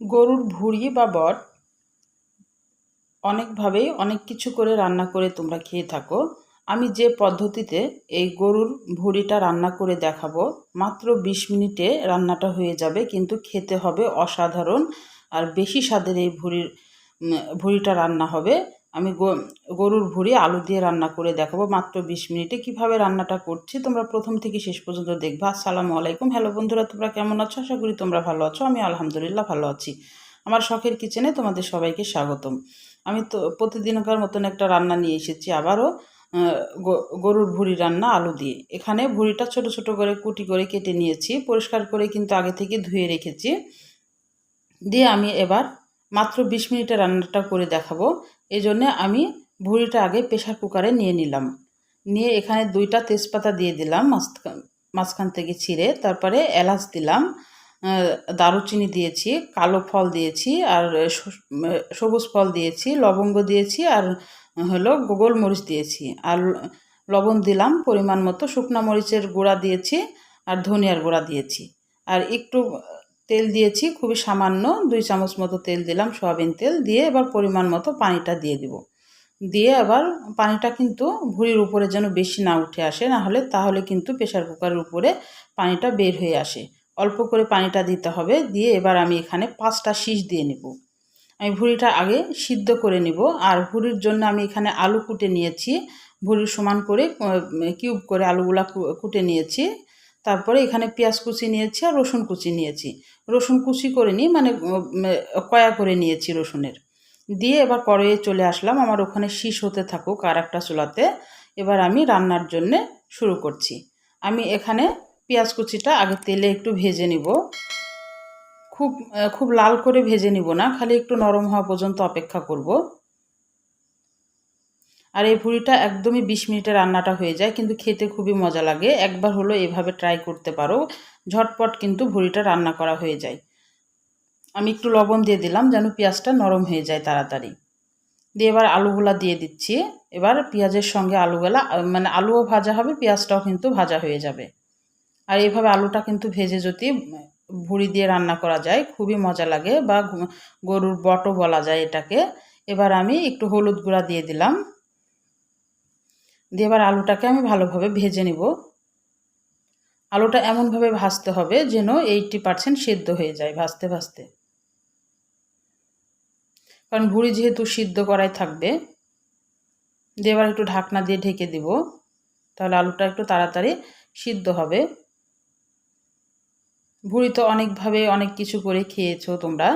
গরুর ভুঁড়ি বা বট অনেকভাবেই অনেক কিছু করে রান্না করে তোমরা খেয়ে থাকো। আমি যে পদ্ধতিতে এই গরুর ভুঁড়িটা রান্না করে দেখাবো, মাত্র বিশ মিনিটে রান্নাটা হয়ে যাবে, কিন্তু খেতে হবে অসাধারণ আর বেশি স্বাদের এই ভুঁড়ির ভুঁড়িটা রান্না হবে। আমি গরুর ভুঁড়ি আলু দিয়ে রান্না করে দেখাবো। মাত্র বিশ মিনিটে কীভাবে রান্নাটা করছি তোমরা প্রথম থেকে শেষ পর্যন্ত দেখবা। আসসালামু আলাইকুম। হ্যালো বন্ধুরা, তোমরা কেমন আছো? আশা করি তোমরা ভালো আছো। আমি আলহামদুলিল্লাহ ভালো আছি। আমার শখের কিচেনে তোমাদের সবাইকে স্বাগতম। আমি তো প্রতিদিনকার মতন একটা রান্না নিয়ে এসেছি আবারও গরুর ভুঁড়ি রান্না আলু দিয়ে। এখানে ভুঁড়িটা ছোট ছোট করে কুটি করে কেটে নিয়েছি। পরিষ্কার করে কিন্তু আগে থেকে ধুয়ে রেখেছি। দিয়ে আমি এবার মাত্র বিশ মিনিটে রান্নাটা করে দেখাবো। এই জন্যে আমি ভুঁড়িটা আগে প্রেশার কুকারে নিয়ে নিলাম। নিয়ে এখানে দুইটা তেজপাতা দিয়ে দিলাম মাঝখান মাঝখান থেকে ছিঁড়ে। তারপরে এলাচ দিলাম দারুচিনি দিয়েছি, কালো ফল দিয়েছি, আর সবুজ ফল দিয়েছি, লবঙ্গ দিয়েছি, আর হলো গোলমরিচ দিয়েছি। আর লবণ দিলাম, পরিমাণ মতো শুকনো মরিচের গুঁড়া দিয়েছি, আর ধনিয়ার গুঁড়া দিয়েছি। আর একটু তেল দিয়েছি, খুবই সামান্য, দুই চামচ মতো তেল দিলাম, সয়াবিন তেল দিয়ে এবার পরিমাণ মতো পানিটা দিয়ে দিব। দিয়ে আবার পানিটা কিন্তু ভুঁড়ির উপরে যেন বেশি না উঠে আসে, না হলে তাহলে কিন্তু প্রেশার কুকারের উপরে পানিটা বের হয়ে আসে। অল্প করে পানিটা দিতে হবে, দিয়ে এবার আমি এখানে পাঁচটা শীষ দিয়ে নেব। আমি ভুঁড়িটা আগে সিদ্ধ করে নিব, আর ভুঁড়ির জন্য আমি এখানে আলু কুটে নিয়েছি। ভুঁড়ির সমান করে কিউব করে আলুগুলা কুটে নিয়েছি। তারপরে এখানে পেঁয়াজ কুচি নিয়েছি আর রসুন কুচি নিয়েছি। রসুন কুচি করে নিই মানে কয়া করে নিয়েছি রসুনের। দিয়ে এবার কড়াইয়ে চলে আসলাম, আমার ওখানে শীষ হতে থাকুক আর একটা চুলাতে। এবার আমি রান্নার জন্যে শুরু করছি। আমি এখানে পেঁয়াজ কুচিটা আগে তেলে একটু ভেজে নিব। খুব খুব লাল করে ভেজে নিব না, খালি একটু নরম হওয়া পর্যন্ত অপেক্ষা করব। আর এই ভুড়িটা একদমই বিশ মিনিটে রান্নাটা হয়ে যায়, কিন্তু খেতে খুবই মজা লাগে। একবার হলো এভাবে ট্রাই করতে পারো, ঝটপট কিন্তু ভুড়িটা রান্না করা হয়ে যায়। আমি একটু লবণ দিয়ে দিলাম যেন পেঁয়াজটা নরম হয়ে যায় তাড়াতাড়ি। দিয়ে এবার আলুগুলা দিয়ে দিচ্ছি। এবার পেঁয়াজের সঙ্গে আলুগুলা মানে আলুও ভাজা হবে, পেঁয়াজটাও কিন্তু ভাজা হয়ে যাবে। আর এইভাবে আলুটা কিন্তু ভেজে যদি ভুড়ি দিয়ে রান্না করা যায়, খুবই মজা লাগে বা গরুর বটও বলা যায় এটাকে। এবার আমি একটু হলুদ গুঁড়া দিয়ে দিলাম। দিয়ে এবার আলুটাকে আমি ভালোভাবে ভেজে নেব। আলুটা এমনভাবে ভাজতে হবে যেন এইটটি পার্সেন্ট সেদ্ধ হয়ে যায় ভাজতে ভাজতে। কারণ ভুড়ি যেহেতু সিদ্ধ করাই থাকবে, দিয়ে একটু ঢাকনা দিয়ে ঢেকে দিব, তাহলে আলুটা একটু তাড়াতাড়ি সিদ্ধ হবে। ভুড়ি তো অনেকভাবে অনেক কিছু করে খেয়েছো তোমরা।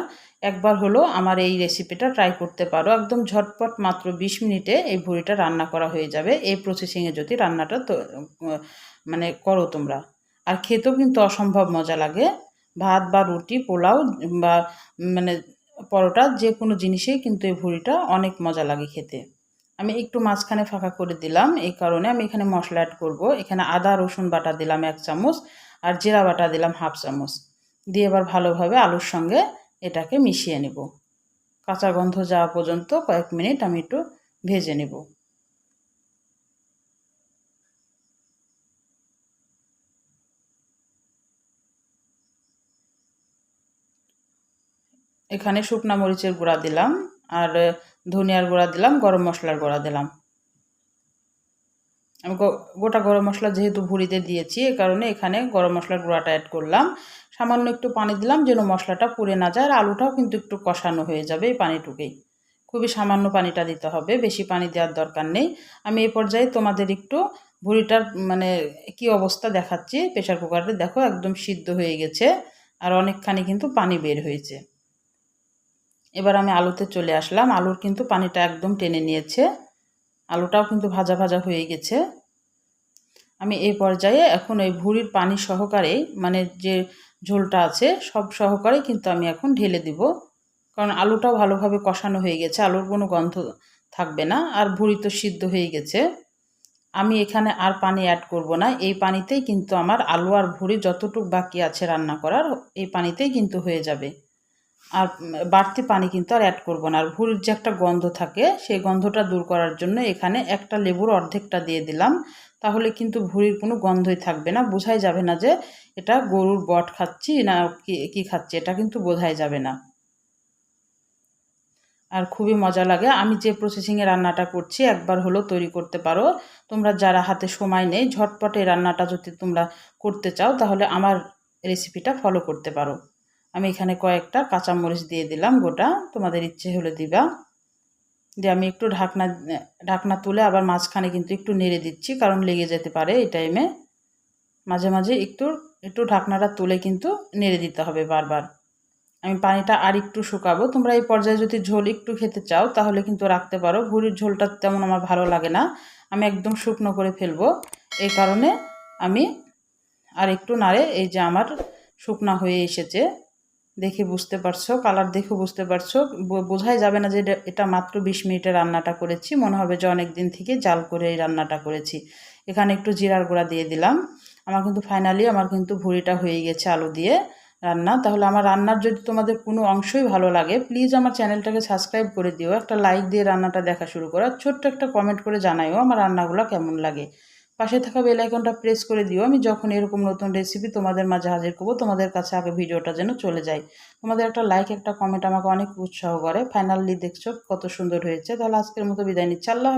একবার হলো আমার এই রেসিপিটা ট্রাই করতে পারো। একদম ঝটপট মাত্র বিশ মিনিটে এই ভুড়িটা রান্না করা হয়ে যাবে। এই প্রসেসিংয়ে যদি রান্নাটা তো মানে করো তোমরা। আর খেতেও কিন্তু অসম্ভব মজা লাগে। ভাত বা রুটি, পোলাও বা মানে পরোটা যে কোনো জিনিসেই কিন্তু এই ভুড়িটা অনেক মজা লাগে খেতে। আমি একটু মাঝখানে ফাঁকা করে দিলাম। এই কারণে আমি এখানে মশলা অ্যাড করব। এখানে আদা, রসুন বাটা দিলাম এক চামচ। আর জিরা বাটা দিলাম হাফ চামচ। দিয়ে এবার ভালোভাবে আলুর সঙ্গে এটাকে মিশিয়ে নেব। কাঁচা গন্ধ যাওয়া পর্যন্ত কয়েক মিনিট আমি একটু ভেজে নেব। এখানে শুকনা মরিচের গুঁড়া দিলাম আর ধনিয়ার গুঁড়া দিলাম, গরম মশলার গুঁড়া দিলাম। আমি গোটা গরম মশলা যেহেতু ভুড়িতে দিয়েছি, এ কারণে এখানে গরম মশলার গুঁড়াটা অ্যাড করলাম। সামান্য একটু পানি দিলাম যেন মশলাটা পুড়ে না যায়, আর আলুটাও কিন্তু একটু কষানো হয়ে যাবে এই পানিটুকেই। খুবই সামান্য পানিটা দিতে হবে, বেশি পানি দেওয়ার দরকার নেই। আমি এই পর্যায়ে তোমাদের একটু ভুড়িটার মানে কি অবস্থা দেখাচ্ছি। প্রেশার কুকারে দেখো একদম সিদ্ধ হয়ে গেছে, আর অনেকখানি কিন্তু পানি বের হয়েছে। এবার আমি আলুতে চলে আসলাম, আলুর কিন্তু পানিটা একদম টেনে নিয়েছে। আলুটাও কিন্তু ভাজা ভাজা হয়ে গেছে। আমি এই পর্যায়ে এখন ওই ভুড়ির পানি সহকারে মানে যে ঝোলটা আছে, সব সহকারে কিন্তু আমি এখন ঢেলে দিব। কারণ আলুটাও ভালোভাবে কষানো হয়ে গেছে, আলুর কোনো গন্ধ থাকবে না, আর ভুড়ি তো সিদ্ধ হয়ে গেছে। আমি এখানে আর পানি অ্যাড করব না, এই পানিতেই কিন্তু আমার আলু আর ভুড়ি যতটুক বাকি আছে রান্না করার, এই পানিতেই কিন্তু হয়ে যাবে। আর বাড়তি পানি কিন্তু আর অ্যাড করব না। আর ভুড়ির যে একটা গন্ধ থাকে, সেই গন্ধটা দূর করার জন্য এখানে একটা লেবুর অর্ধেকটা দিয়ে দিলাম। তাহলে কিন্তু ভুড়ির কোনো গন্ধই থাকবে না। বোঝাই যাবে না যে এটা গরুর বট খাচ্ছি না কী খাচ্ছি, এটা কিন্তু বোঝাই যাবে না। আর খুবই মজা লাগে। আমি যে প্রসেসিংয়ে রান্নাটা করছি, একবার হলো তৈরি করতে পারো। তোমরা যারা হাতে সময় নেই, ঝটপটে রান্নাটা যদি তোমরা করতে চাও, তাহলে আমার রেসিপিটা ফলো করতে পারো। আমি এখানে কয়েকটা কাঁচামরিচ দিয়ে দিলাম, গোটা। তোমাদের ইচ্ছে হলে দিবা। দিয়ে আমি একটু ঢাকনা ঢাকনা তুলে আবার মাঝখানে কিন্তু একটু নেড়ে দিচ্ছি, কারণ লেগে যেতে পারে এই টাইমে মাঝে মাঝে একটু একটু ঢাকনাটা তুলে কিন্তু নেড়ে দিতে হবে বারবার। আমি পানিটা আর একটু শুকাবো। তোমরা এই পর্যায়ে যদি ঝোল একটু খেতে চাও, তাহলে কিন্তু রাখতে পারো। ভুড়ির ঝোলটা তেমন আমার ভালো লাগে না। আমি একদম শুকনো করে ফেলব। এই কারণে আমি আর একটু নাড়ে, এই যে আমার শুকনা হয়ে এসেছে। দেখে বুঝতে পারছ কালার দেখে বুঝতে পারছ। বোঝাই যাবে না যে এটা মাত্র বিশ মিনিটে রান্নাটা করেছি। মনে হবে যে অনেক দিন থেকে জাল করে এই রান্নাটা করেছি। এখানে একটু জিরার গুঁড়া দিয়ে দিলাম। আমার কিন্তু ফাইনালি আমার কিন্তু ভুড়িটা হয়ে গেছে আলু দিয়ে রান্না। তাহলে আমার রান্নার যদি তোমাদের কোনো অংশই ভালো লাগে প্লিজ আমার চ্যানেলটাকে সাবস্ক্রাইব করে দিও। একটা লাইক দিয়ে রান্নাটা দেখা শুরু করো। ছোট্ট একটা কমেন্ট করে জানাইও আমার রান্নাগুলো কেমন লাগে। পাশে থাকা বেল আইকনটা প্রেস করে দিও। আমি যখন এরকম নতুন রেসিপি তোমাদের মাঝে হাজির করব, তোমাদের কাছে আগে ভিডিওটা যেন চলে যায়। তোমাদের একটা লাইক একটা কমেন্ট আমাকে অনেক উৎসাহ করে। ফাইনালি দেখছ কত সুন্দর হয়েছে। তাহলে আজকের মতো বিদায় নিচ্ছি। আল্লাহ